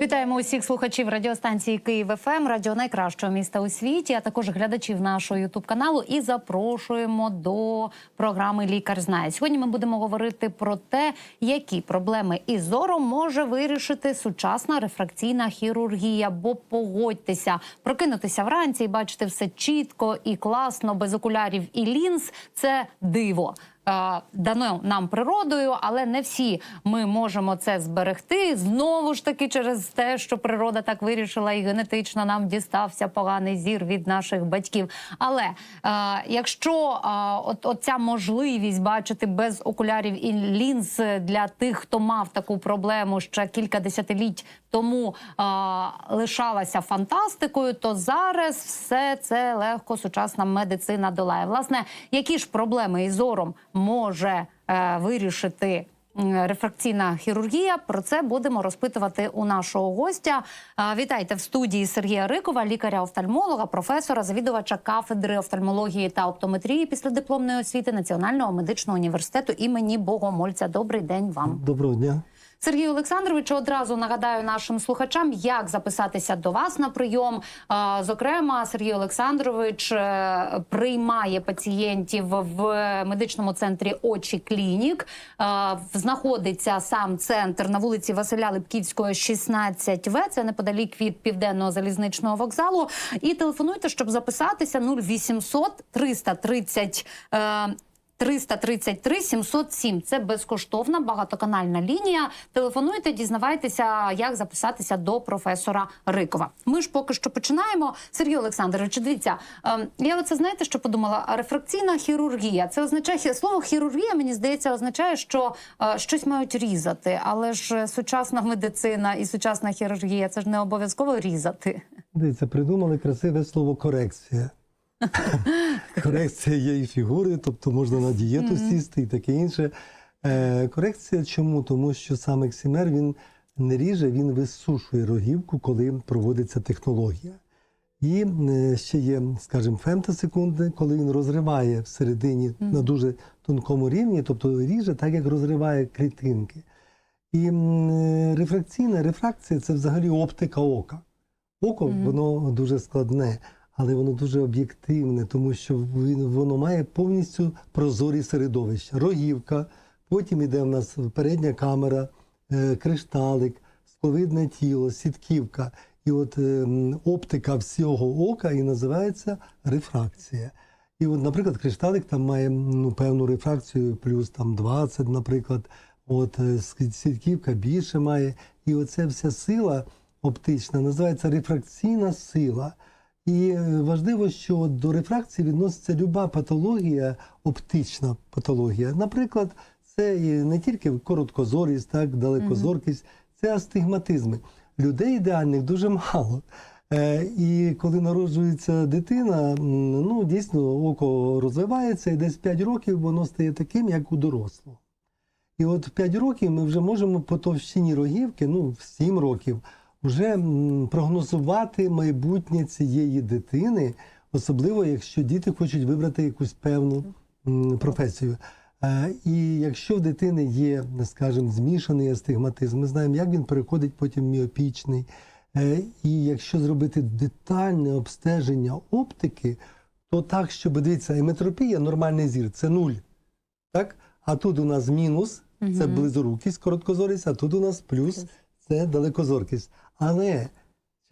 Вітаємо усіх слухачів радіостанції Київ ФМ, радіо найкращого міста у світі, а також глядачів нашого ютуб каналу. І запрошуємо до програми Лікар знає. Сьогодні ми будемо говорити про те, які проблеми із зором може вирішити сучасна рефракційна хірургія. Бо погодьтеся, прокинутися вранці і бачити все чітко і класно, без окулярів і лінз це диво дано нам природою, але не всі ми можемо це зберегти. Знову ж таки, через те, що природа так вирішила, і генетично нам дістався поганий зір від наших батьків. Але е, якщо е, от, от ця можливість бачити без окулярів і лінз для тих, хто мав таку проблему ще кілька десятиліть тому е, лишалася фантастикою, то зараз все це легко сучасна медицина долає. Власне, які ж проблеми із зором може е, вирішити? Рефракційна хірургія. Про це будемо розпитувати у нашого гостя. Вітайте в студії Сергія Рикова, лікаря-офтальмолога, професора, завідувача кафедри офтальмології та оптометрії після дипломної освіти Національного медичного університету імені Богомольця. Добрий день вам. Доброго дня. Сергію Олександровичу, одразу нагадаю нашим слухачам, як записатися до вас на прийом. Зокрема, Сергій Олександрович е, приймає пацієнтів в медичному центрі Очі Клінік. Знаходиться сам центр на вулиці Василя Липківського, 16В. Це неподалік від південного залізничного вокзалу. І телефонуйте, щоб записатися 0800 330 е, 333 707. Це безкоштовна багатоканальна лінія. Телефонуйте, дізнавайтеся, як записатися до професора Рикова. Ми ж поки що починаємо. Сергій Олександрович, дивіться, ем, я оце знаєте, що подумала? Рефракційна хірургія. Це означає слово хірургія. Мені здається, означає, що е, щось мають різати, але ж е, сучасна медицина і сучасна хірургія це ж не обов'язково різати. Дивіться, придумали красиве слово корекція. корекція є і фігури, тобто можна на дієту сісти і таке інше. Е, корекція чому? Тому що сам ексімер він не ріже, він висушує рогівку, коли проводиться технологія. І е, ще є, скажімо, фемтосекунди, коли він розриває всередині на дуже тонкому рівні, тобто ріже так, як розриває клітинки. І е, рефракційна рефракція це взагалі оптика ока. Око воно дуже складне, але воно дуже об'єктивне, тому що воно має повністю прозорі середовища. Рогівка, потім іде в нас передня камера, е, кришталик, скловидне тіло, сітківка. І от е, оптика всього ока і називається рефракція. І от, наприклад, кришталик там має ну, певну рефракцію, плюс там 20, наприклад. От е, сітківка більше має. І оця вся сила оптична називається рефракційна сила. І е, важливо, що до рефракції відноситься люба патологія, оптична патологія. Наприклад, це і не тільки короткозорість, так, далекозоркість, це астигматизми. Людей ідеальних дуже мало. Е, І коли народжується дитина, ну дійсно око розвивається, і десь 5 років воно стає таким, як у дорослого. І от в 5 років ми вже можемо по товщині рогівки, ну в 7 років, вже прогнозувати майбутнє цієї дитини, особливо якщо діти хочуть вибрати якусь певну професію. Е, І якщо в дитини є, скажімо, змішаний астигматизм, ми знаємо, як він переходить потім в міопічний. Е, І якщо зробити детальне обстеження оптики, то так, щоб дивіться, еметропія, нормальний зір це нуль. Так? А тут у нас мінус, це близорукість, короткозорість, а тут у нас плюс це далекозоркість. Але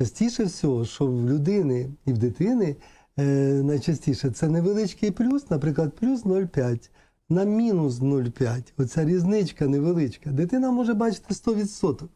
частіше всього, що в людини і в дитини е, найчастіше це невеличкий плюс, наприклад, плюс 0,5 на мінус 0,5. Оця різничка невеличка. Дитина може бачити 100%.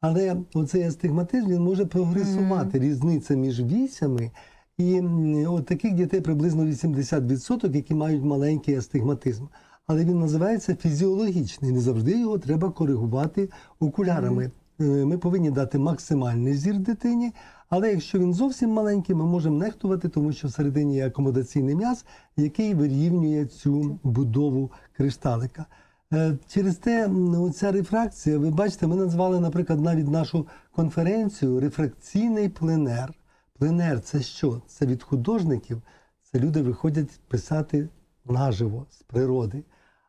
Але оцей астигматизм він може прогресувати. Різниця між вісями. І от таких дітей приблизно 80%, які мають маленький астигматизм. Але він називається фізіологічний. Не завжди його треба коригувати окулярами. Е, Ми повинні дати максимальний зір дитині, але якщо він зовсім маленький, ми можемо нехтувати, тому що всередині є акомодаційний м'яз, який вирівнює цю будову кришталика. Е, Через те ця рефракція, ви бачите, ми назвали, наприклад, навіть нашу конференцію рефракційний пленер. Пленер це що? Це від художників, це люди виходять писати наживо з природи.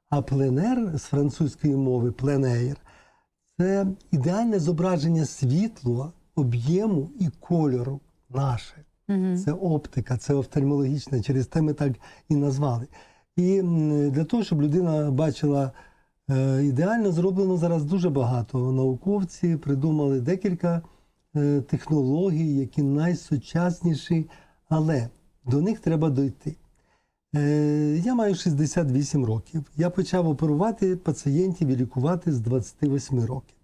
А пленер з французької мови, пленеєр, це ідеальне зображення світла, об'єму і кольору наше. Мгм. Це оптика, це офтальмологічна, через те ми так і назвали. І для того, щоб людина бачила е, ідеально, зроблено зараз дуже багато. Науковці придумали декілька е, технологій, які найсучасніші, але до них треба дойти. Е, Я маю 68 років. Я почав оперувати пацієнтів і лікувати з 28 років.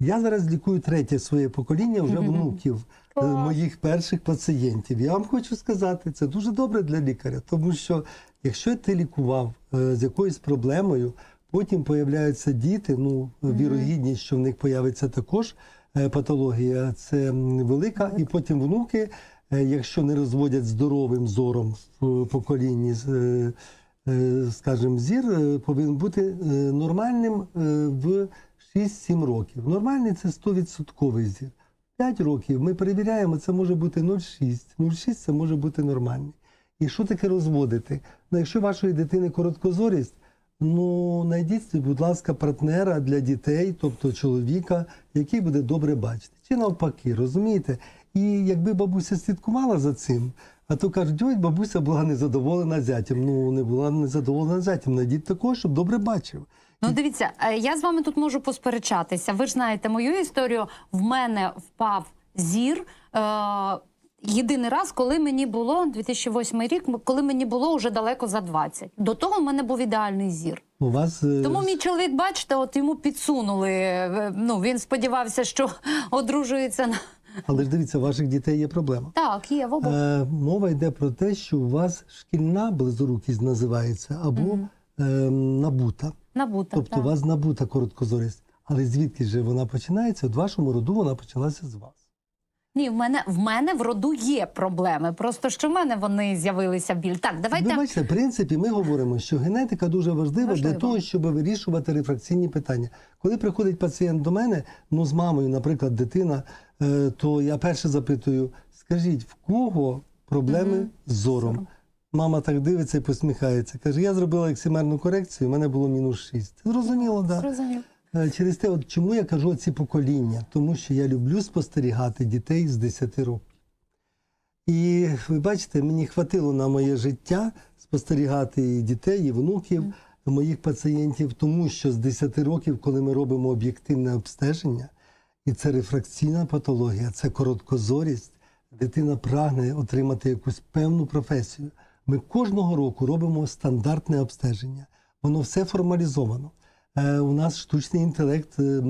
Я зараз лікую третє своє покоління вже внуків е, моїх перших пацієнтів. Я вам хочу сказати, це дуже добре для лікаря, тому що якщо ти лікував е, з якоюсь проблемою, потім появляються діти, ну вірогідність, що в них появиться також патологія, це велика, і потім внуки, якщо не розводять здоровим зором в поколінні, е, е, скажімо, зір е, повинен бути е, нормальним е, в 6-7 років. Нормальний це 100% зір. 5 років ми перевіряємо, це може бути 0,6. 0,6 це може бути нормальний. І що таке розводити? Ну, якщо вашої дитини короткозорість, ну знайдіть, будь ласка, партнера для дітей, тобто чоловіка, який буде добре бачити. Чи навпаки, розумієте? І якби бабуся слідкувала за цим, а то кажуть, ой, бабуся була незадоволена зятям. Ну, не була незадоволена зятям. Знайдіть такого, щоб добре бачив. Ну, дивіться, е, я з вами тут можу посперечатися. Ви ж знаєте мою історію. В мене впав зір. Е- Єдиний раз, коли мені було 2008 рік, коли мені було вже далеко за 20. До того в мене був ідеальний зір. У вас е, Тому мій чоловік, бачите, от йому підсунули. е, Ну він сподівався, що одружується на але ж дивіться, у ваших дітей є проблема. так. Є в обох. Е, мова йде про те, що у вас шкільна близорукість називається або Мгм. е, набута. Набута. Тобто у вас набута короткозорість. Але звідки же вона починається? От в вашому роду вона почалася з вас. Ні, в мене в мене в роду є проблеми. Просто що в мене вони з'явилися біль. Так, давайте Ви бачите, в принципі, ми говоримо, що генетика дуже важлива Важливо. для того, щоб вирішувати рефракційні питання. Коли приходить пацієнт до мене, ну з мамою, наприклад, дитина, то я перше запитую: скажіть, в кого проблеми Мгм. з зором? Мама так дивиться і посміхається. Каже, я зробила ексимерну корекцію, у мене було мінус 6. Зрозуміло, так. Да. зрозумів. Е, Через те, от чому я кажу ці покоління? Тому що я люблю спостерігати дітей з 10 років. І ви бачите, мені хватило на моє життя спостерігати і дітей, і внуків моїх пацієнтів, тому що з 10 років, коли ми робимо об'єктивне обстеження, і це рефракційна патологія, це короткозорість, дитина прагне отримати якусь певну професію. Ми кожного року робимо стандартне обстеження. Воно все формалізовано. Е, у нас штучний інтелект е,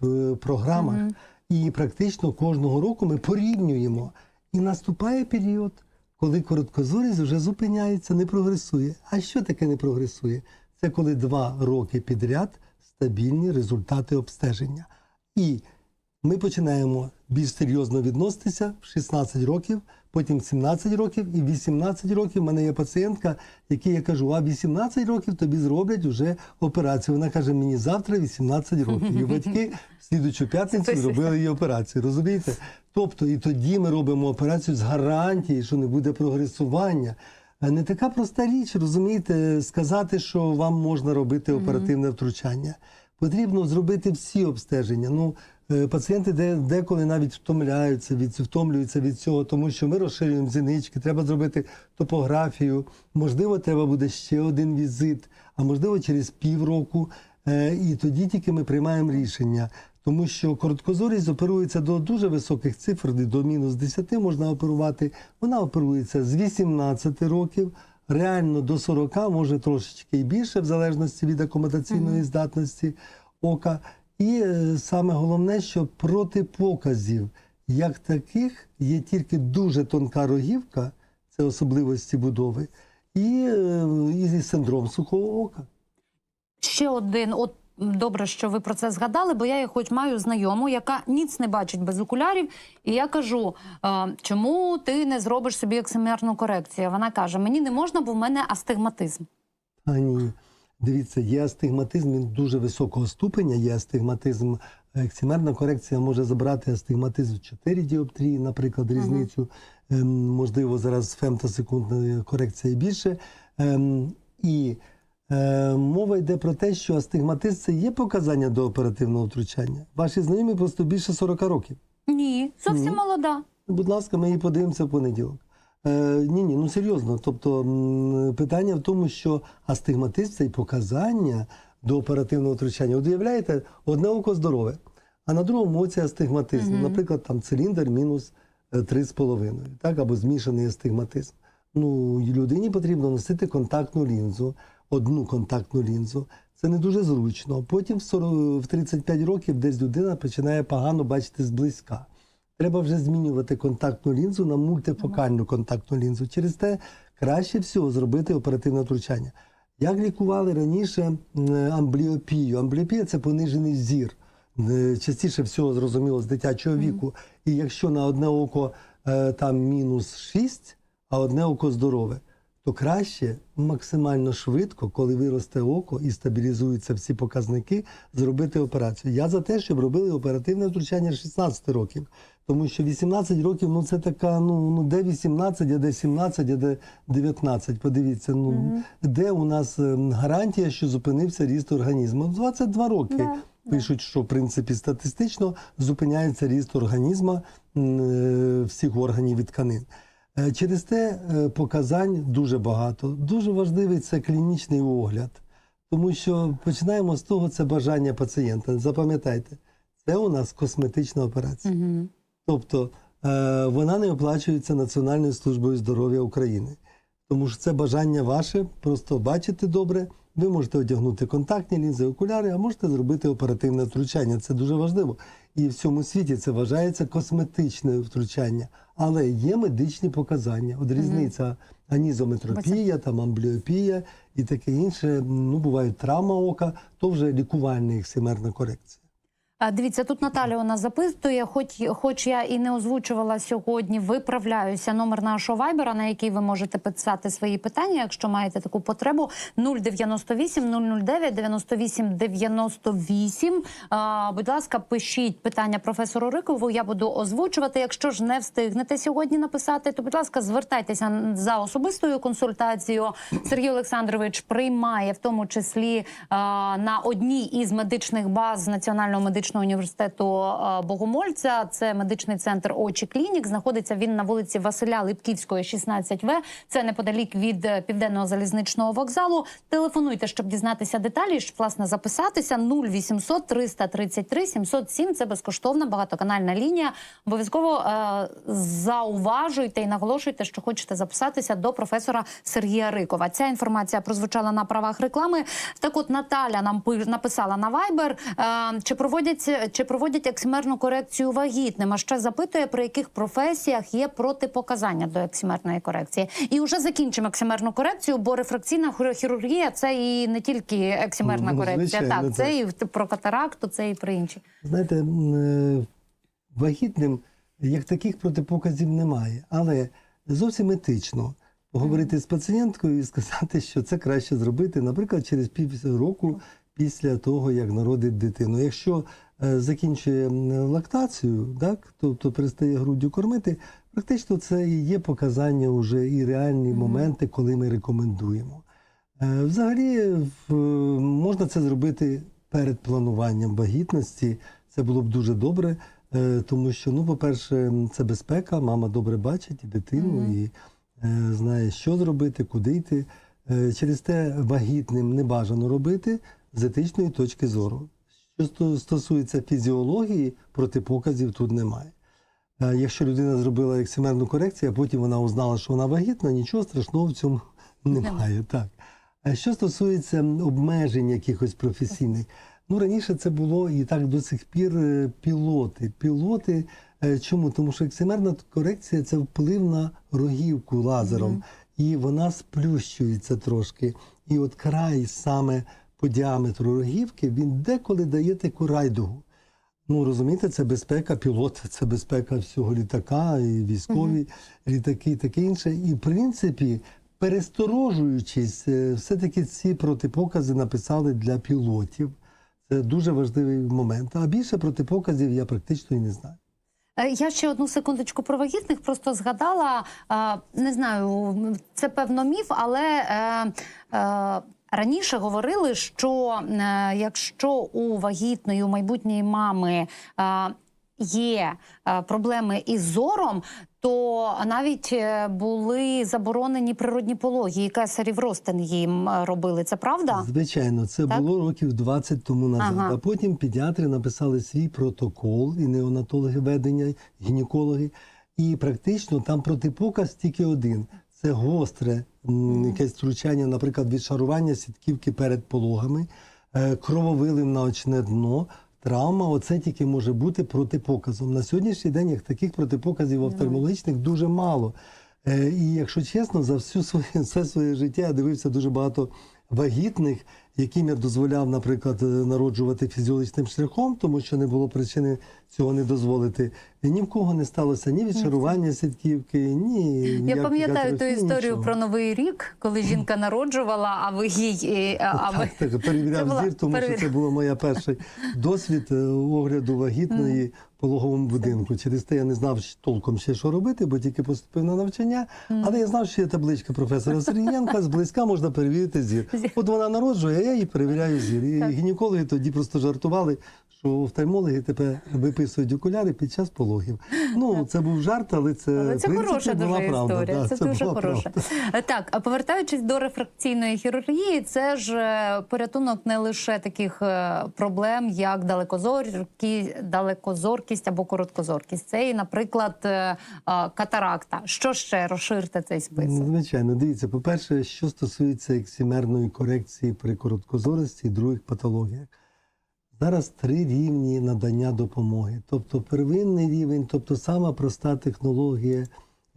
в програмах, і практично кожного року ми порівнюємо. І наступає період, коли короткозорість вже зупиняється, не прогресує. А що таке не прогресує? Це коли два роки підряд стабільні результати обстеження. І ми починаємо більш серйозно відноситися в 16 років, потім 17 років і 18 років. У мене є пацієнтка, якій я кажу, а 18 років тобі зроблять вже операцію. Вона каже, мені завтра 18 років. І батьки в слідучу п'ятницю зробили її операцію. Розумієте? Тобто і тоді ми робимо операцію з гарантією, що не буде прогресування. Не така проста річ, розумієте, сказати, що вам можна робити оперативне втручання. Потрібно зробити всі обстеження. Ну, е, пацієнти деколи навіть втомляються від втомлюються від цього, тому що ми розширюємо зінички, треба зробити топографію. Можливо, треба буде ще один візит, а можливо, через півроку. Е, І тоді тільки ми приймаємо рішення. Тому що короткозорість оперується до дуже високих цифр, до мінус 10 можна оперувати. Вона оперується з 18 років, реально до 40, може трошечки і більше, в залежності від акомодаційної здатності ока. І е, саме головне, що протипоказів як таких є тільки дуже тонка рогівка, це особливості будови, і, е, і синдром сухого ока. Ще один, от добре, що ви про це згадали, бо я хоч маю знайому, яка ніц не бачить без окулярів. І я кажу: чому ти не зробиш собі ексимерну корекцію? Вона каже: мені не можна, бо в мене астигматизм. А ні. Дивіться, є астигматизм, він дуже високого ступеня, є астигматизм. Ексимерна корекція може забрати астигматизм в 4 діоптрії, наприклад, різницю. Ем, можливо, зараз фемтосекундна корекція більше. Ем, і мова йде про те, що астигматизм це є показання до оперативного втручання. Ваші знайомі просто більше 40 років. Ні, зовсім Ні. молода. Будь ласка, ми її подивимося в понеділок. Е, ні, ні, ну серйозно. Тобто питання в тому, що астигматизм це і показання до оперативного втручання. От уявляєте, одне око здорове, а на другому оці астигматизм. Наприклад, там циліндр мінус е, 3,5, так, або змішаний астигматизм. Ну, людині потрібно носити контактну лінзу, одну контактну лінзу. Це не дуже зручно. Потім в 40 в 35 років десь людина починає погано бачити зблизька. Треба вже змінювати контактну лінзу на мультифокальну контактну лінзу. Через те краще всього зробити оперативне втручання. Як лікували раніше амбліопію? Амбліопія це понижений зір. Е, Частіше всього зрозуміло з дитячого віку. І якщо на одне око е, там мінус 6, а одне око здорове, то краще максимально швидко, коли виросте око і стабілізуються всі показники, зробити операцію. Я за те, щоб робили оперативне втручання з 16 років. Тому що 18 років, ну це така, ну, ну де 18, а де 17, а де 19. Подивіться, ну де у нас е, гарантія, що зупинився ріст організму? 22 роки. Да, Пишуть, що в принципі статистично зупиняється ріст організму е, всіх органів і тканин. Е, Через те е, показань дуже багато. Дуже важливий це клінічний огляд, тому що починаємо з того, це бажання пацієнта. Запам'ятайте, це у нас косметична операція. Угу. Тобто е, вона не оплачується Національною службою здоров'я України. Тому що це бажання ваше, просто бачити добре. Ви можете одягнути контактні лінзи, окуляри, а можете зробити оперативне втручання. Це дуже важливо. І в цьому світі це вважається косметичне втручання. Але є медичні показання. От різниця анізометропія, там амбліопія і таке інше. Ну, бувають травма ока, то вже лікувальна ексимерна корекція. Дивіться, тут Наталя у нас запитує, хоч, хоч я і не озвучувала сьогодні, виправляюся номер нашого вайбера, на який ви можете писати свої питання, якщо маєте таку потребу. 098 009 98 98. А, будь ласка, пишіть питання професору Рикову. Я буду озвучувати. Якщо ж не встигнете сьогодні написати, то будь ласка, звертайтеся за особистою консультацією. Сергій Олександрович приймає в тому числі на одній із медичних баз Національного медичного університету Богомольця. Це медичний центр Очі Клінік. Знаходиться він на вулиці Василя Липківського, 16В. Це неподалік від е, південного залізничного вокзалу. Телефонуйте, щоб дізнатися деталі, щоб власне записатися 0800 333 707. Це безкоштовна багатоканальна лінія. Обов'язково е, зауважуйте і наголошуйте, що хочете записатися до професора Сергія Рикова. Ця інформація прозвучала на правах реклами. Так, от Наталя нам пи- написала на Viber, е, чи проводять чи проводять ексимерну корекцію вагітним. А ще запитує, при яких професіях є протипоказання до ексимерної корекції. І вже закінчимо ексимерну корекцію, бо рефракційна хір- хірургія це і не тільки ексимерна Ну, корекція. звичайно, Так, це так. і про катаракту, це і про інші. Знаєте, е, вагітним як таких протипоказів немає, але зовсім етично поговорити з пацієнткою і сказати, що це краще зробити, наприклад, через пів року після того, як народить дитину. Якщо е, закінчує лактацію, так, тобто перестає груддю кормити, практично це і є показання вже і реальні моменти, коли ми рекомендуємо. Е, Взагалі можна це зробити перед плануванням вагітності. Це було б дуже добре, е, тому що, ну, по-перше, це безпека, мама добре бачить і дитину, і е, знає, що зробити, куди йти. Е, Через те вагітним не бажано робити з етичної точки зору. Що стосується фізіології, протипоказів тут немає. Е, Якщо людина зробила ексимерну корекцію, а потім вона узнала, що вона вагітна, нічого страшного в цьому немає. Так. А що стосується обмежень якихось професійних, ну раніше це було і так до сих пір е, пілоти. Пілоти е, чому? Тому що ексимерна корекція це вплив на рогівку лазером, і вона сплющується трошки. І от край саме по діаметру рогівки він деколи дає таку райдугу. Ну, розумієте, це безпека пілота, це безпека всього літака, і військові літаки, і таке інше. І в принципі, пересторожуючись, е, все-таки ці протипокази написали для пілотів. Це дуже важливий момент. А більше протипоказів я практично і не знаю. Е, Я ще одну секундочку про вагітних просто згадала. Не знаю, це певно міф, але е, раніше говорили, що е, якщо у вагітної у майбутньої мами е, є е, проблеми із зором, то навіть е, були заборонені природні пологи, і кесарів ростин їм е, робили. Це правда? Звичайно, це Так? було років 20 тому назад. Ага. А потім педіатри написали свій протокол, і неонатологи ведення, гінекологи. І практично там протипоказ тільки один: це гостре якесь втручання, наприклад, відшарування сітківки перед пологами, е, крововилив на очне дно. Травма, оце тільки може бути протипоказом. На сьогоднішній день як таких протипоказів офтальмологічних дуже мало. Е, І якщо чесно, за всю своє, все своє життя я дивився дуже багато вагітних, яким я дозволяв, наприклад, е, народжувати фізіологічним шляхом, тому що не було причини цього не дозволити. І ні в кого не сталося ні відшарування сітківки, ні. Я ніяких пам'ятаю ту історію нічого. про новий рік, коли жінка народжувала, а ви їй е, а ви Так, так, перевіряв була- зір, тому перевір- що це був моя перший досвід е, огляду вагітної в пологовому будинку. Через те я не знав толком ще що робити, бо тільки поступив на навчання. Але я знав, що є табличка професора Сергієнка, зблизька можна перевірити зір. От вона народжує, а я їй перевіряю зір. І гінекологи тоді просто жартували. Що офтальмологи тепер виписують окуляри під час пологів. Ну це був жарт, але це, Але це принципі, хороша була дуже правда. історія. Да, це, дуже хороша. правда. Так, а повертаючись до рефракційної хірургії, це ж е, порятунок не лише таких е, проблем, як далекозоркі, далекозоркість або короткозоркість. Це і, наприклад, е, катаракта. Що ще розширте цей список? Звичайно, дивіться, по-перше, що стосується ексімерної корекції при короткозорості і других патологіях. Зараз три рівні надання допомоги. Тобто первинний рівень, тобто сама проста технологія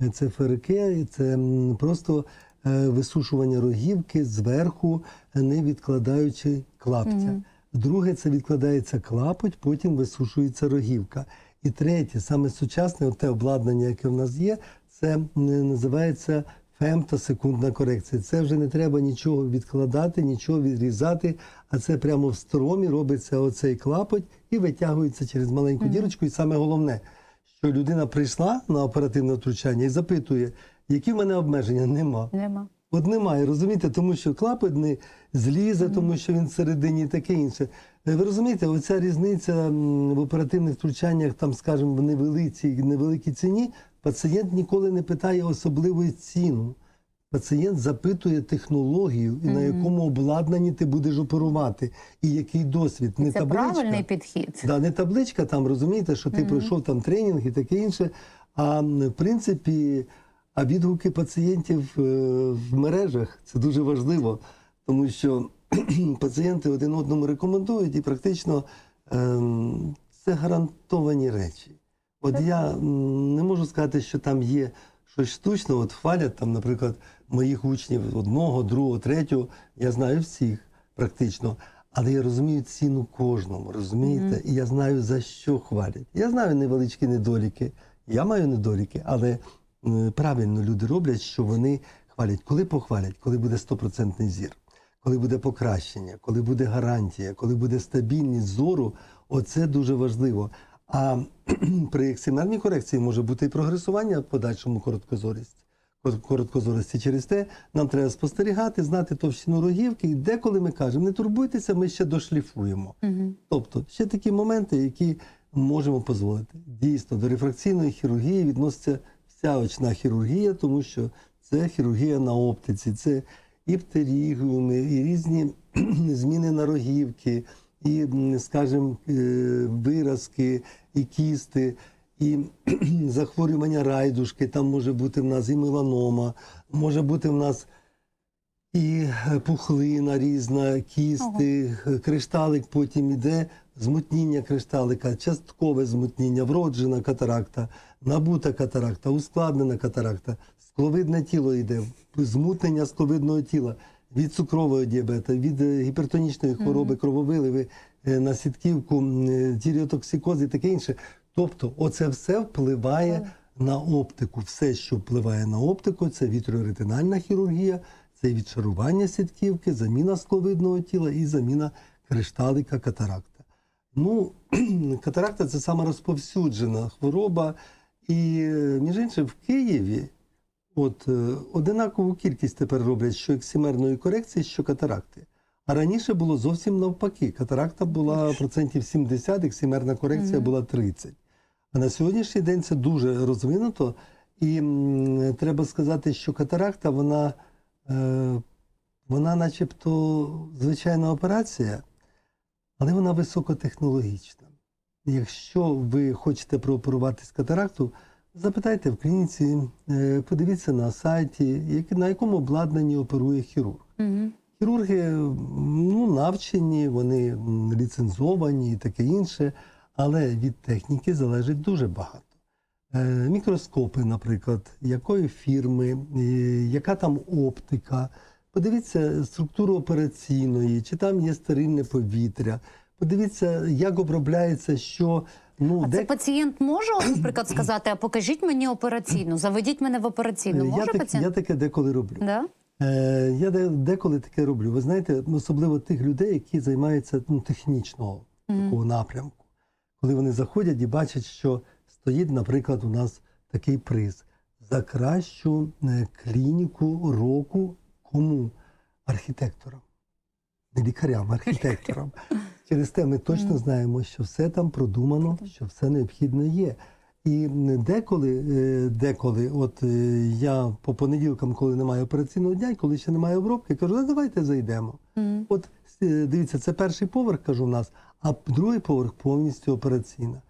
е, це ФРК, це просто е, висушування рогівки зверху, е, не відкладаючи клапця. Друге, це відкладається клапоть, потім висушується рогівка. І третє, саме сучасне те обладнання, яке в нас є, це називається фемтосекундна корекція. Це вже не треба нічого відкладати, нічого відрізати, а це прямо в стромі робиться оцей клапоть і витягується через маленьку дірочку. І саме головне, що людина прийшла на оперативне втручання і запитує, які в мене обмеження? Нема. Нема. От немає, розумієте, тому що клапоть не злізе, тому що він всередині і таке інше. Е, Ви розумієте, оця різниця в оперативних втручаннях, там, скажімо, в невеликій, невеликій ціні, пацієнт ніколи не питає особливої ціну. Пацієнт запитує технологію, і на якому обладнанні ти будеш оперувати, і який досвід. Не Це табличка. правильний підхід. Да, не табличка там, розумієте, що ти пройшов там тренінг і таке інше. А в принципі, а відгуки пацієнтів е, в мережах це дуже важливо, тому що пацієнти один одному рекомендують, і практично ем, це гарантовані речі. От я не можу сказати, що там є щось штучне, от хвалять там, наприклад, моїх учнів одного, другого, третього. Я знаю всіх практично. Але я розумію ціну кожному, розумієте? І я знаю, за що хвалять. Я знаю невеличкі недоліки. Я маю недоліки, але правильно люди роблять, що вони хвалять. Коли похвалять, коли буде стопроцентний зір, коли буде покращення, коли буде гарантія, коли буде стабільність зору, оце дуже важливо. А при ексимерній корекції може бути і прогресування в подальшому короткозорість. Короткозорості через те нам треба спостерігати, знати товщину рогівки, і деколи ми кажемо, не турбуйтеся, ми ще дошліфуємо. Угу. Тобто ще такі моменти, які можемо дозволити. Дійсно, до рефракційної хірургії відноситься вся очна хірургія, тому що це хірургія на оптиці, це і птерігіуми, і різні зміни на рогівки, і, скажімо, е, виразки, і кісти, і захворювання райдушки. Там може бути в нас і меланома, може бути в нас і е, пухлина різна, кісти, е, кришталик потім іде, змутніння кришталика, часткове змутніння, вроджена катаракта, набута катаракта, ускладнена катаракта, скловидне тіло йде, змутнення скловидного тіла від цукрового діабета, від е, гіпертонічної хвороби, крововиливи, е, на сітківку, е, тіріотоксикоз і таке інше. Тобто, оце все впливає на оптику все, що впливає на оптику, це вітроретинальна хірургія, це відшарування сітківки, заміна скловидного тіла і заміна кришталика катаракта. Ну, катаракта це сама розповсюджена хвороба. І, е, між іншим, в Києві от, е, одинакову кількість тепер роблять що ексимерної корекції, що катаракти. А раніше було зовсім навпаки. Катаракта була процентів 70, ексимерна корекція Мгм. була 30. А на сьогоднішній день це дуже розвинуто. І м, треба сказати, що катаракта, вона, е, вона начебто звичайна операція, але вона високотехнологічна. Якщо ви хочете прооперуватись катаракту, запитайте в клініці, е, подивіться на сайті, які- на якому обладнанні оперує хірург. Мгм. Хірурги ну, навчені, вони ліцензовані і таке інше, але від техніки залежить дуже багато. Е, Мікроскопи, наприклад, якої фірми, яка там оптика. Подивіться структуру операційної, чи там є стерильне повітря. Подивіться, як обробляється, що ну А де це пацієнт може, наприклад, сказати: а покажіть мені операційну, заведіть мене в операційну. Е, я, так, пацієнт? я таке деколи роблю. Да? Е, я деколи таке роблю. Ви знаєте, особливо тих людей, які займаються ну, технічного такого напрямку. Коли вони заходять і бачать, що стоїть, наприклад, у нас такий приз за кращу е, клініку року кому? Архітекторам. Не лікарям, а архітекторам. Через те ми точно знаємо, що все там продумано, що все необхідне є. І деколи, е, деколи, от е, я по понеділкам, коли немає операційного дня, коли ще немає обробки, кажу, ну давайте зайдемо. Мгм. От е, дивіться, це перший поверх, кажу в нас, а другий поверх повністю операційна.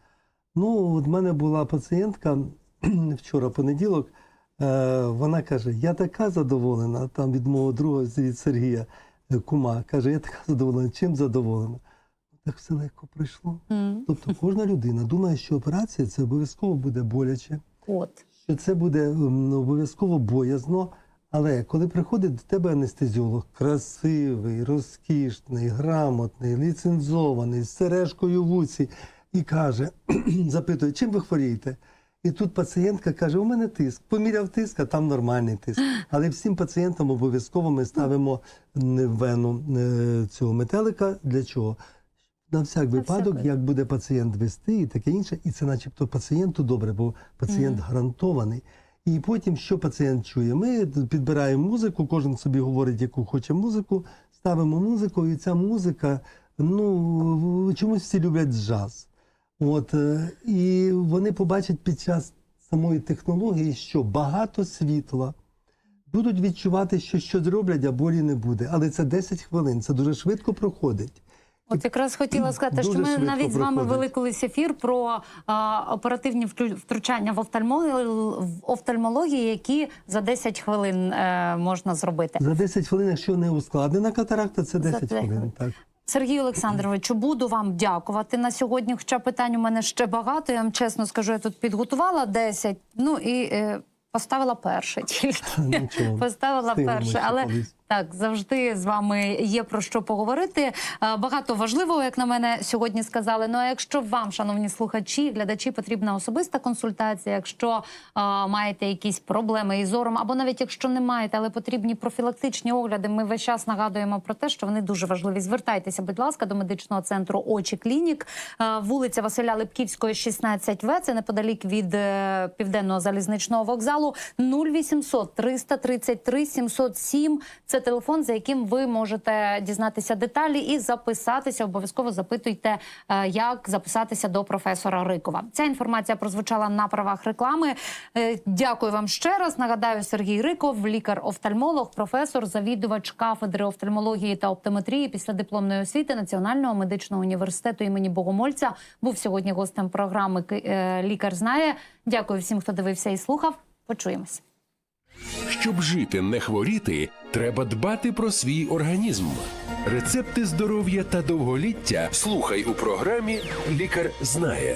Ну, от в мене була пацієнтка вчора понеділок. Вона каже: Я така задоволена, там від мого друга від Сергія Кума. Каже, я така задоволена. Чим задоволена? Так все легко пройшло. Мгм. Тобто кожна людина думає, що операція це обов'язково буде боляче, От. що це буде обов'язково боязно. Але коли приходить до тебе анестезіолог, красивий, розкішний, грамотний, ліцензований, з сережкою в вуці, і каже, запитує, чим ви хворієте? І тут пацієнтка каже: у мене тиск. Поміряв тиск, а там нормальний тиск. Але всім пацієнтам обов'язково ми ставимо вену е, цього метелика. Для чого? На всяк випадок, всяк як буде пацієнт вести і таке інше, і це начебто пацієнту добре, бо пацієнт Мгм. гарантований. І потім, що пацієнт чує? Ми підбираємо музику, кожен собі говорить, яку хоче музику, ставимо музику, і ця музика, ну чомусь всі люблять джаз. От, е, і вони побачать під час самої технології, що багато світла. Будуть відчувати, що щось роблять, а болі не буде. Але це 10 хвилин, це дуже швидко проходить. От якраз хотіла сказати, що ми навіть з вами вели колись ефір про а, оперативні втручання в офтальмології, в офтальмології, які за 10 хвилин е, можна зробити. За 10 хвилин, якщо не ускладнена катаракта, це 10 10 хвилин. Так. Сергій Олександровичу, буду вам дякувати на сьогодні. Хоча питань у мене ще багато. Я вам чесно скажу, я тут підготувала 10, ну і е, поставила перше тільки. Нічого. Поставила Встигнемо перше, але колись. Так завжди з вами є про що поговорити. Е, Багато важливого, як на мене, сьогодні сказали. Ну а якщо вам, шановні слухачі, глядачі, потрібна особиста консультація, якщо е, маєте якісь проблеми із зором, або навіть якщо не маєте, але потрібні профілактичні огляди, ми весь час нагадуємо про те, що вони дуже важливі. Звертайтеся, будь ласка, до медичного центру Очі Клінік, Е, вулиця Василя Липківського, 16В. Це неподалік від південного залізничного вокзалу. 0800 333 707 – Це телефон, за яким ви можете дізнатися деталі і записатися. Обов'язково запитуйте, е, як записатися до професора Рикова. Ця інформація прозвучала на правах реклами. Е, Дякую вам ще раз. Нагадаю, Сергій Риков, лікар-офтальмолог, професор, завідувач кафедри офтальмології та оптометрії після дипломної освіти Національного медичного університету імені Богомольця. Був сьогодні гостем програми е, Лікар знає. Дякую всім, хто дивився і слухав. Почуємось. Щоб жити, не хворіти, треба дбати про свій організм. Рецепти здоров'я та довголіття слухай у програмі Лікар знає.